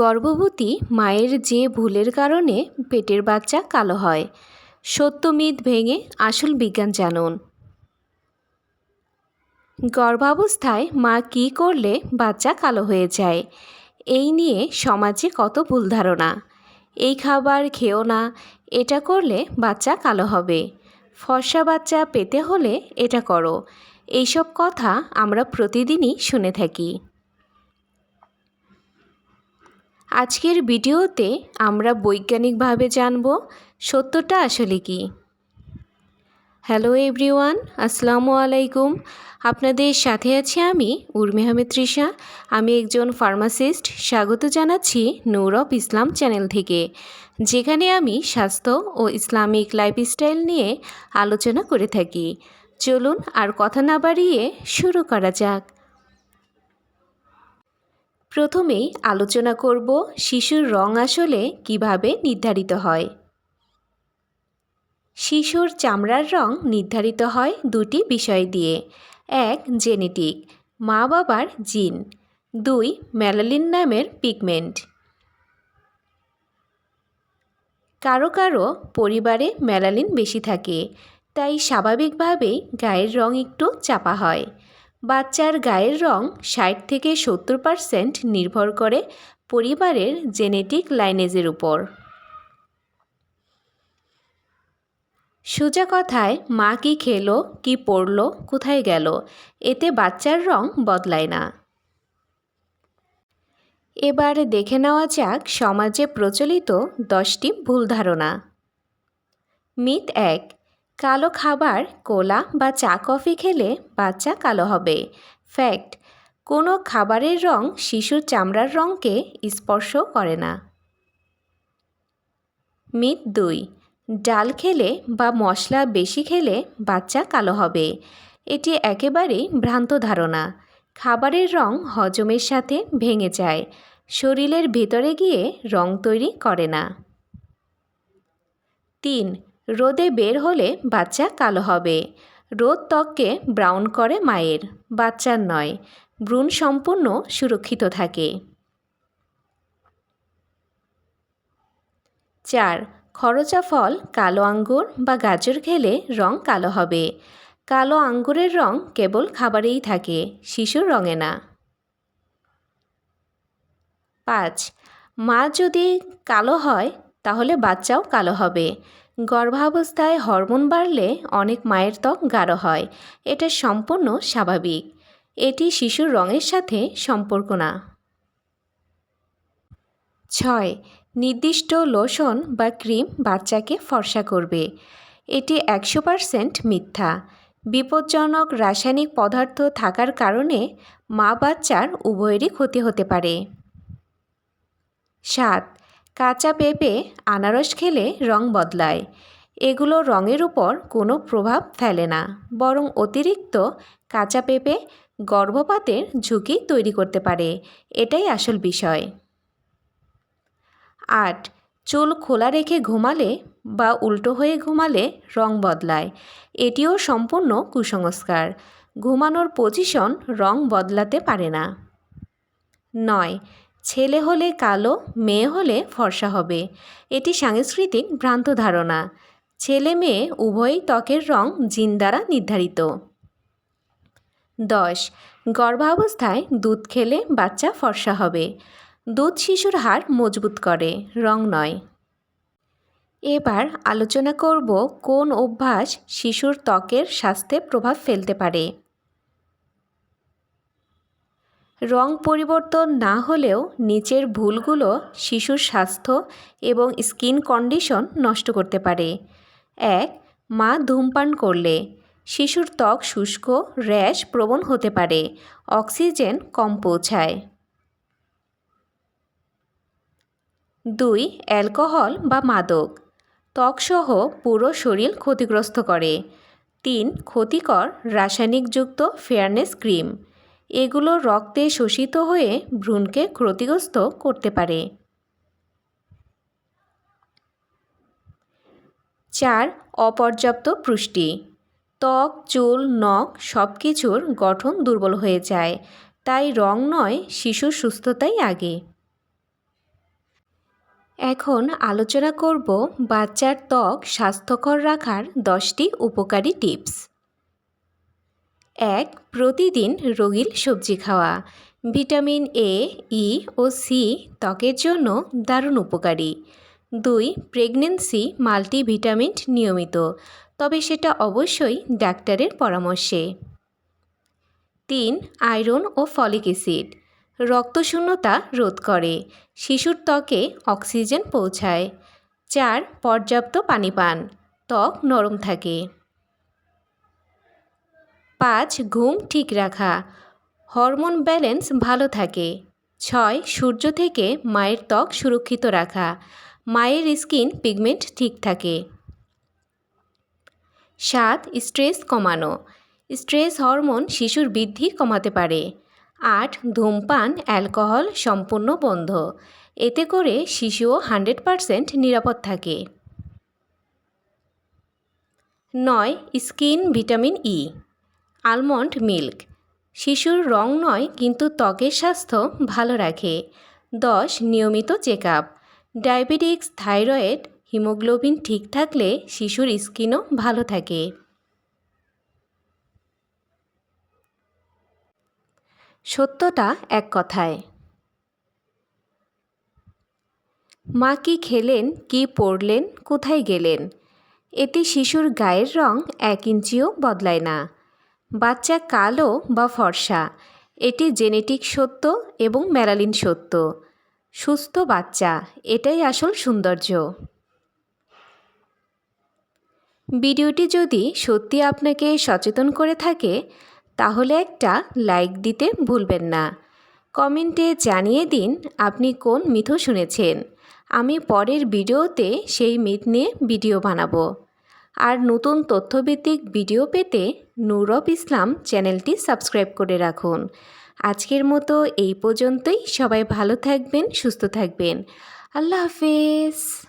গর্ভবতী মায়ের যে ভুলের কারণে পেটের বাচ্চা কালো হয়। সত্য মিথ ভেঙে আসল বিজ্ঞান জানুন। গর্ভাবস্থায় মা কী করলে বাচ্চা কালো হয়ে যায়? এই নিয়ে সমাজে কত ভুল ধারণা। এই খাবার খেও না, এটা করলে বাচ্চা কালো হবে। ফর্সা বাচ্চা পেতে হলে এটা করো। এইসব কথা আমরা প্রতিদিনই শুনে থাকি। আজকের ভিডিওতে আমরা বৈজ্ঞানিকভাবে জানব সত্যটা আসলে কি। হ্যালো এভরিওয়ান আসসালামু আলাইকুম। আপনাদের সাথে আছি আমি উর্মি তৃষা। আমি একজন ফার্মাসিস্ট। স্বাগত জানাচ্ছি নূর অফ ইসলাম চ্যানেল থেকে, যেখানে আমি স্বাস্থ্য ও ইসলামিক লাইফস্টাইল নিয়ে আলোচনা করে থাকি। চলুন আর কথা না বাড়িয়ে শুরু করা যাক। প্রথমেই আলোচনা করব শিশুর রং আসলে কীভাবে নির্ধারিত হয়। শিশুর চামড়ার রং নির্ধারিত হয় দুটি বিষয় দিয়ে। এক, জেনেটিক, মা বাবার জিন। দুই ম্যালালিন নামের পিগমেন্ট। কারও কারও পরিবারে ম্যালালিন বেশি থাকে, তাই স্বাভাবিকভাবেই গায়ের রং একটু চাপা হয়। বাচ্চার গায়ের রং ষাট থেকে সত্তর পারসেন্ট নির্ভর করে পরিবারের জেনেটিক লাইনেজের উপর। সোজা কথায়, মা কি খেলো, কি পড়ল, কোথায় গেল, এতে বাচ্চার রং বদলায় না। এবার দেখে নেওয়া যাক সমাজে প্রচলিত দশটি ভুল ধারণা। মিথ এক কালো খাবার, কোলা বা চা কফি খেলে বাচ্চা কালো হবে। ফ্যাক্ট, কোনো খাবারের রং শিশুর চামড়ার রঙকে স্পর্শ করে না। মিথ দুই, ডাল খেলে বা মশলা বেশি খেলে বাচ্চা কালো হবে। এটি একেবারেই ভ্রান্ত ধারণা। খাবারের রং হজমের সাথে ভেঙে যায়। শরীরের ভেতরে গিয়ে রং তৈরি করে না। তিন রোদে বের হলে বাচ্চা কালো হবে। রোদ ত্বককে ব্রাউন করে মায়ের, বাচ্চার নয়, ভ্রূণ সম্পূর্ণ সুরক্ষিত থাকে। চার, খরচা ফল কালো আঙ্গুর বা গাজর খেলে রং কালো হবে। কালো আঙ্গুরের রং কেবল খাবারেই থাকে, শিশুর রঙে না। পাঁচ, মা যদি কালো হয়, তাহলে বাচ্চাও কালো হবে। গর্ভাবস্থায় হরমোন বাড়লে অনেক মায়ের ত্বক গাঢ় হয়। এটা সম্পূর্ণ স্বাভাবিক। এটি শিশুর রঙের সাথে সম্পর্ক না। ছয়, নির্দিষ্ট লোশন বা ক্রিম বাচ্চাকে ফর্সা করবে। এটি একশো পারসেন্ট মিথ্যা। বিপজ্জনক রাসায়নিক পদার্থ থাকার কারণে মা বাচ্চার উভয়েরই ক্ষতি হতে পারে। সাত কাঁচা পেঁপে, আনারস খেলে রং বদলায়। এগুলো রঙের উপর কোনো প্রভাব ফেলে না, বরং অতিরিক্ত কাঁচা পেঁপে গর্ভপাতের ঝুঁকি তৈরি করতে পারে। এটাই আসল বিষয়। আট, চুল খোলা রেখে ঘুমালে বা উল্টো হয়ে ঘুমালে রং বদলায়। এটিও সম্পূর্ণ কুসংস্কার। ঘুমানোর পজিশন রং বদলাতে পারে না। নয় ছেলে হলে কালো, মেয়ে হলে ফর্সা হবে। এটি সাংস্কৃতিক ভ্রান্ত ধারণা। ছেলে মেয়ে উভয়ই ত্বকের রং জিন দ্বারা নির্ধারিত। দশ, গর্ভাবস্থায় দুধ খেলে বাচ্চা ফর্সা হবে। দুধ শিশুর হাড় মজবুত করে, রং নয়। এবার আলোচনা করব কোন অভ্যাস শিশুর ত্বকের স্বাস্থ্যে প্রভাব ফেলতে পারে। রং পরিবর্তন না হলেও নিচের ভুলগুলো শিশুর স্বাস্থ্য এবং স্কিন কন্ডিশন নষ্ট করতে পারে। এক, মা ধূমপান করলে। শিশুর ত্বক শুষ্ক, র্যাশ প্রবণ হতে পারে। অক্সিজেন কম পৌঁছায়। দুই, অ্যালকোহল বা মাদক। ত্বকসহ পুরো শরীর ক্ষতিগ্রস্ত করে। তিন, ক্ষতিকর রাসায়নিকযুক্ত ফেয়ারনেস ক্রিম। এগুলো রক্তে শোষিত হয়ে ভ্রূণকে ক্ষতিগ্রস্ত করতে পারে। চার, অপর্যাপ্ত পুষ্টি। ত্বক, চুল, নখ সব কিছুর গঠন দুর্বল হয়ে যায়, তাই রং নয় শিশুর সুস্থতাই আগে। এখন আলোচনা করব বাচ্চার ত্বক স্বাস্থ্যকর রাখার দশটি উপকারী টিপস। এক, প্রতিদিন রোগীর সবজি খাওয়া। Vitamin A, E O C ত্বকের জন্য দারুণ উপকারী। দুই, প্রেগনেন্সি মাল্টিভিটামিন নিয়মিত, তবে সেটা অবশ্যই ডাক্তারের পরামর্শে। তিন, আয়রন ও ফলিক অ্যাসিড, রক্তশূন্যতা রোধ করে, শিশুর ত্বকে অক্সিজেন পৌঁছায়। চার, পর্যাপ্ত পানি পান, ত্বক নরম থাকে। পাঁচ, ঘুম ঠিক রাখা। হরমোন ব্যালেন্স ভালো থাকে। ছয়, সূর্য থেকে মায়ের ত্বক সুরক্ষিত রাখা। মায়ের স্কিন পিগমেন্ট ঠিক থাকে। সাত, স্ট্রেস কমানো। স্ট্রেস হরমোন শিশুর বৃদ্ধি কমাতে পারে। আট, ধূমপান, অ্যালকোহল সম্পূর্ণ বন্ধ। এতে করে শিশুও হান্ড্রেড পারসেন্ট নিরাপদ থাকে। নয়, skin vitamin E. Almond milk শিশুর রং নয়, কিন্তু ত্বকের স্বাস্থ্য ভালো রাখে। দশ, নিয়মিত check up diabetics, thyroid, haemoglobin ঠিক থাকলে শিশুর স্কিনও ভালো থাকে। সত্যটা এক কথায়। মা কি খেলেন, কি পড়লেন, কোথায় গেলেন? এতে শিশুর গায়ের রং এক ইঞ্চিও বদলায় না। বাচ্চা কালো বা ফর্সা, এটি জেনেটিক সত্য এবং ম্যালালিন সত্য। সুস্থ বাচ্চা, এটাই আসল সৌন্দর্য। ভিডিওটি যদি সত্যি আপনাকে সচেতন করে থাকে, তাহলে একটা লাইক দিতে ভুলবেন না। কমেন্টে জানিয়ে দিন আপনি কোন মিথ শুনেছেন। আমি পরের ভিডিওতে সেই মিথ নিয়ে ভিডিও বানাবো। আর নতুন তথ্যভিত্তিক ভিডিও পেতে নূরব ইসলাম চ্যানেলটি সাবস্ক্রাইব করে রাখুন। আজকের মতো এই পর্যন্তই। সবাই ভালো থাকবেন, সুস্থ থাকবেন। আল্লাহ হাফেজ।